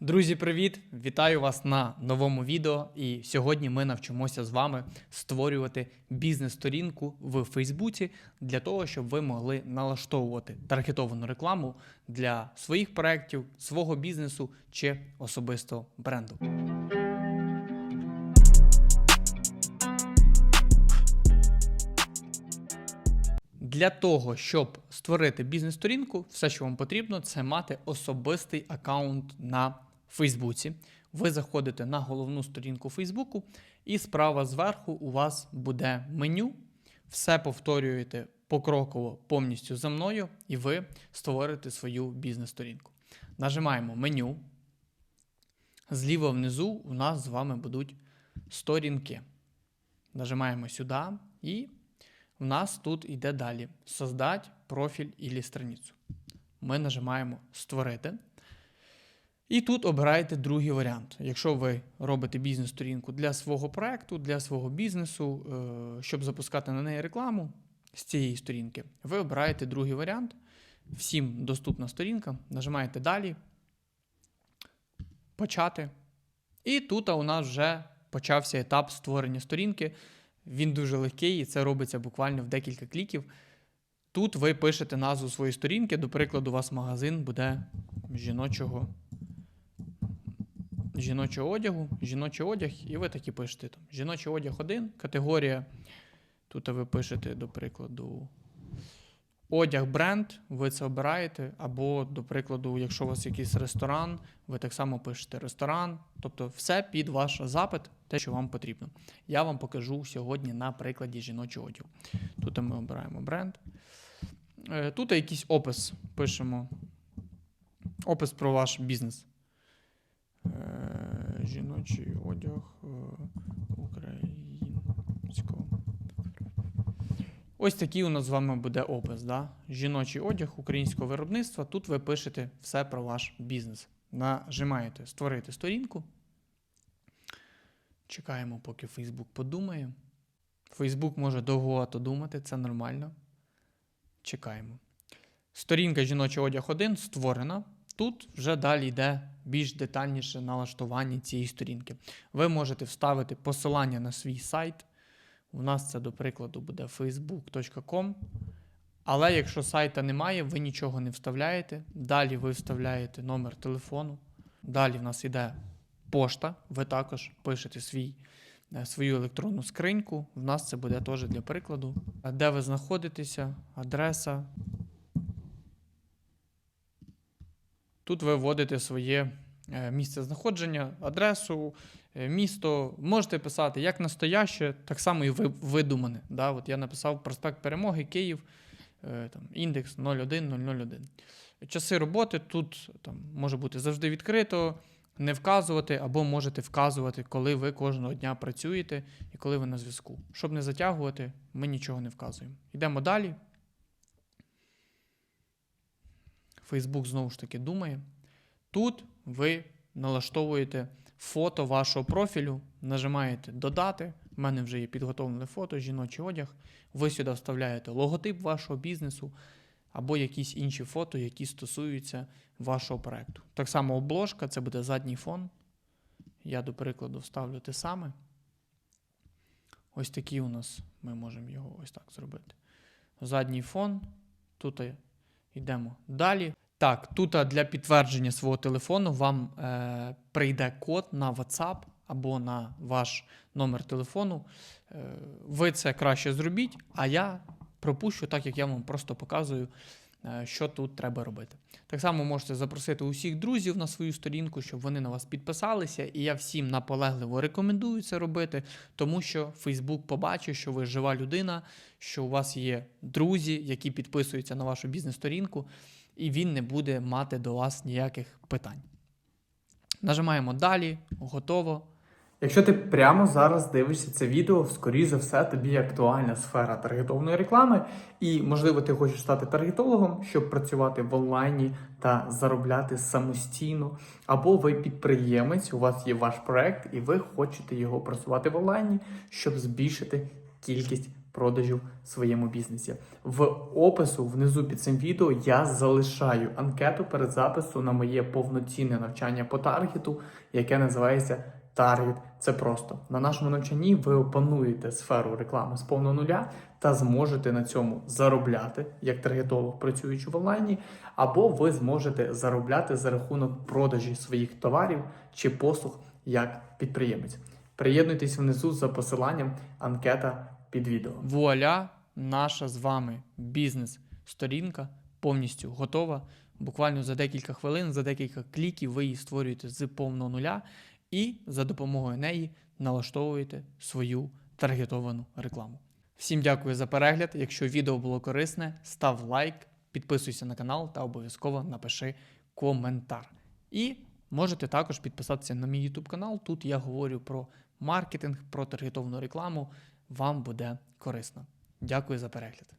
Друзі, привіт! Вітаю вас на новому відео. І сьогодні ми навчимося з вами створювати бізнес-сторінку в Фейсбуці для того, щоб ви могли налаштовувати таргетовану рекламу для своїх проєктів, свого бізнесу чи особистого бренду. Для того, щоб створити бізнес-сторінку, все, що вам потрібно, це мати особистий аккаунт на Фейсбуці. Ви заходите на головну сторінку Фейсбуку, і справа зверху у вас буде меню. Все повторюєте покроково повністю за мною, і ви створите свою бізнес-сторінку. Нажимаємо меню. Зліва внизу у нас з вами будуть сторінки. Нажимаємо сюди і в нас тут йде далі: Создать профіль і страницю. Ми нажимаємо Створити. І тут обираєте другий варіант. Якщо ви робите бізнес-сторінку для свого проекту, для свого бізнесу, е, щоб запускати на неї рекламу з цієї сторінки, ви обираєте другий варіант. Всім доступна сторінка. Нажимаєте Далі. Почати. І тут у нас вже почався етап створення сторінки. Він дуже легкий і це робиться буквально в декілька кліків. Тут ви пишете назву своєї сторінки, до прикладу, у вас магазин буде жіночого жіночого одягу, жіночий одяг, і ви такі пишете там. Жіночий одяг 1, категорія. Тут ви пишете, до прикладу, одяг бренд, ви це обираєте. Або, до прикладу, якщо у вас якийсь ресторан, ви так само пишете ресторан. Тобто все під ваш запит, те, що вам потрібно. Я вам покажу сьогодні на прикладі жіночого одягу. Тут ми обираємо бренд. Е, Тут якийсь опис пишемо. Опис про ваш бізнес. Е, Жіночий одяг е, українського. Ось такий у нас з вами буде опис. Да? Жіночий одяг українського виробництва. Тут ви пишете все про ваш бізнес. Нажимаєте Створити сторінку. Чекаємо, поки Facebook подумає. Facebook може довгувато думати, це нормально. Чекаємо. Сторінка жіночий одяг 1 створена. Тут вже далі йде більш детальніше налаштування цієї сторінки. Ви можете вставити посилання на свій сайт. У нас це, до прикладу, буде facebook.com. Але якщо сайта немає, ви нічого не вставляєте. Далі ви вставляєте номер телефону. Далі в нас йде пошта. Ви також пишете свій, е, свою електронну скриньку. В нас це буде теж для прикладу. Де ви знаходитеся, адреса. Тут ви вводите своє е, місце знаходження, адресу, е, місто. Можете писати як настояще, так само і видумане. Да? От я написав проспект Перемоги, Київ, е, там, індекс 01001. Часи роботи тут там, може бути завжди відкрито, не вказувати, або можете вказувати, коли ви кожного дня працюєте і коли ви на зв'язку. Щоб не затягувати, ми нічого не вказуємо. Йдемо далі. Facebook знову ж таки думає. Тут ви налаштовуєте фото вашого профілю, нажимаєте Додати. У мене вже є підготовлене фото, жіночий одяг. Ви сюди вставляєте логотип вашого бізнесу або якісь інші фото, які стосуються вашого проекту. Так само обложка це буде задній фон. Я, до прикладу, вставлю те саме. Ось такий у нас ми можемо його ось так зробити. Задній фон. Тут йдемо далі. Так, тут для підтвердження свого телефону вам е, прийде код на WhatsApp або на ваш номер телефону. Е, ви це краще зробіть, а я пропущу, так як я вам просто показую, що тут треба робити. Так само можете запросити усіх друзів на свою сторінку, щоб вони на вас підписалися. І я всім наполегливо рекомендую це робити, тому що Facebook побачить, що ви жива людина, що у вас є друзі, які підписуються на вашу бізнес-сторінку, і він не буде мати до вас ніяких питань. Нажимаємо далі, готово. Якщо ти прямо зараз дивишся це відео, скоріш за все тобі актуальна сфера таргетованої реклами, і можливо ти хочеш стати таргетологом, щоб працювати в онлайні та заробляти самостійно. Або ви підприємець, у вас є ваш проект, і ви хочете його просувати в онлайні, щоб збільшити кількість продажів в своєму бізнесі. В опису внизу під цим відео я залишаю анкету перед запису на моє повноцінне навчання по таргету, яке називається Таргет. Це просто на нашому навчанні ви опануєте сферу реклами з повного нуля та зможете на цьому заробляти як таргетолог, працюючи в онлайні, або ви зможете заробляти за рахунок продажі своїх товарів чи послуг як підприємець. Приєднуйтесь внизу за посиланням анкета під відео. Вуаля, наша з вами бізнес-сторінка повністю готова. Буквально за декілька хвилин, за декілька кліків ви її створюєте з повного нуля і за допомогою неї налаштовуєте свою таргетовану рекламу. Всім дякую за перегляд. Якщо відео було корисне, став лайк, підписуйся на канал та обов'язково напиши коментар. І можете також підписатися на мій YouTube канал. Тут я говорю про маркетинг, про таргетовану рекламу. Вам буде корисно. Дякую за перегляд.